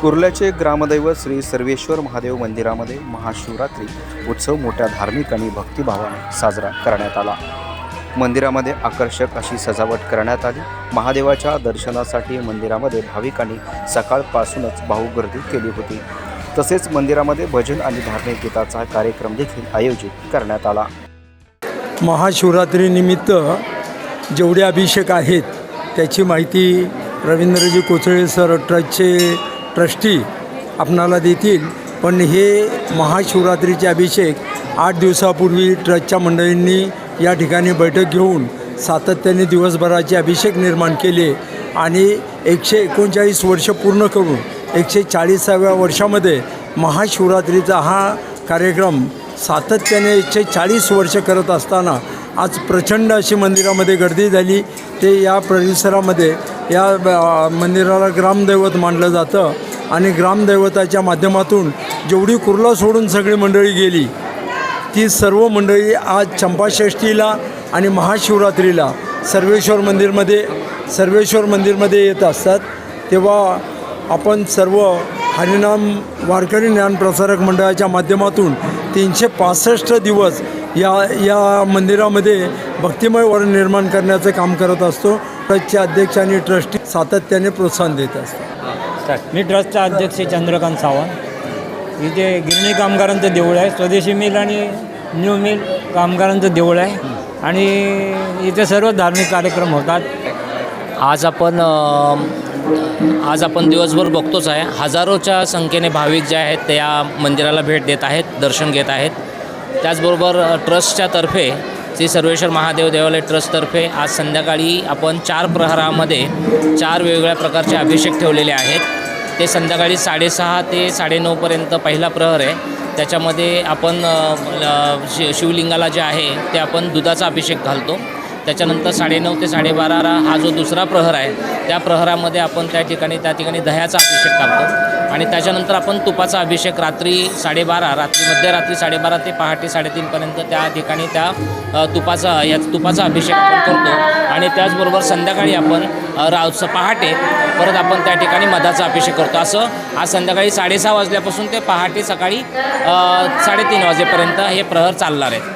कुर्ल्याचे ग्रामदैवत श्री सर्वेश्वर महादेव मंदिरामध्ये महाशिवरात्री उत्सव मोठ्या धार्मिक आणि भक्तिभावाने साजरा करण्यात आला. मंदिरामध्ये आकर्षक अशी सजावट करण्यात आली. महादेवाच्या दर्शनासाठी मंदिरामध्ये भाविकांनी सकाळपासूनच भाऊगर्दी केली होती. तसेच मंदिरामध्ये भजन आणि धार्मिक गीताचा कार्यक्रम देखील आयोजित करण्यात आला. महाशिवरात्रीनिमित्त जेवढे अभिषेक आहेत त्याची माहिती रवींद्रजी कोचळे सर ट्रस्टचे ट्रस्टी आपणाला देतील. पण हे महाशिवरात्रीचे अभिषेक आठ दिवसापूर्वी ट्रस्टच्या मंडळींनी या ठिकाणी बैठक घेऊन सातत्याने दिवसभराचे अभिषेक निर्माण केले आणि एकशे एकोणचाळीस वर्ष पूर्ण करून एकशे चाळीसाव्या वर्षामध्ये महाशिवरात्रीचा हा कार्यक्रम सातत्याने एकशे चाळीस वर्ष करत असताना आज प्रचंड अशी मंदिरामध्ये गर्दी झाली. ते या परिसरामध्ये या मंदिराला ग्रामदैवत मानलं जातं. आणि ग्रामदैवताच्या माध्यमातून जेवढी कुर्ला सोडून सगळी मंडळी गेली ती सर्व मंडळी आज चंपाषष्ठीला आणि महाशिवरात्रीला सर्वेश्वर मंदिरमध्ये सर्वेश्वर मंदिरमध्ये येत असतात. तेव्हा आपण सर्व हरिनाम वारकरी ज्ञानप्रसारक मंडळाच्या माध्यमातून तीनशे पासष्ट दिवस या या मंदिरामध्ये भक्तिमय वर्ण निर्माण करण्याचं काम करत असतो. ट्रस्टचे अध्यक्ष आणि ट्रस्टी सातत्याने प्रोत्साहन देत असतात. मी ट्रस्टचा अध्यक्ष चंद्रकांत सावंत. इथे गिरणी कामगारांचं देऊळ आहे. स्वदेशी मिल आणि न्यू मिल कामगारांचं देऊळ आहे. आणि इथे सर्व धार्मिक कार्यक्रम होतात. आज आपण आज आपण दिवसभर बघतोच आहे. हजारोच्या संख्येने भाविक जे आहेत ते या मंदिराला भेट देत आहेत दर्शन घेत आहेत. त्याचबरोबर ट्रस्टच्या तर्फे श्री सर्वेश्वर महादेव देवालय ट्रस्टतर्फे आज संध्याकाळी आपण चार प्रहारामध्ये चार वेगवेगळ्या प्रकारचे अभिषेक ठेवलेले आहेत. ते संध्याकाळी साडेसहा ते साडेनऊपर्यंत पहिला प्रहर आहे. त्याच्यामध्ये आपण शि शिवलिंगाला जे आहे ते आपण दुधाचा अभिषेक घालतो. त्याच्यानंतर साडेनऊ ते साडेबारा हा जो दुसरा प्रहर आहे त्या प्रहरामध्ये आपण त्या ठिकाणी त्या ठिकाणी दह्याचा अभिषेक करतो आणि त्याच्यानंतर आपण तुपाचा अभिषेक रात्री साडेबारा रात्री मध्यरात्री साडेबारा ते पहाटे साडेतीनपर्यंत त्या ठिकाणी त्या तुपाचा या तुपाचा अभिषेक आपण करतो. आणि त्याचबरोबर संध्याकाळी आपण राव पहाटे परत आपण त्या ठिकाणी मधाचा अभिषेक करतो. असं आज संध्याकाळी साडेसहा वाजल्यापासून ते पहाटे सकाळी साडेतीन वाजेपर्यंत हे प्रहर चालणार आहेत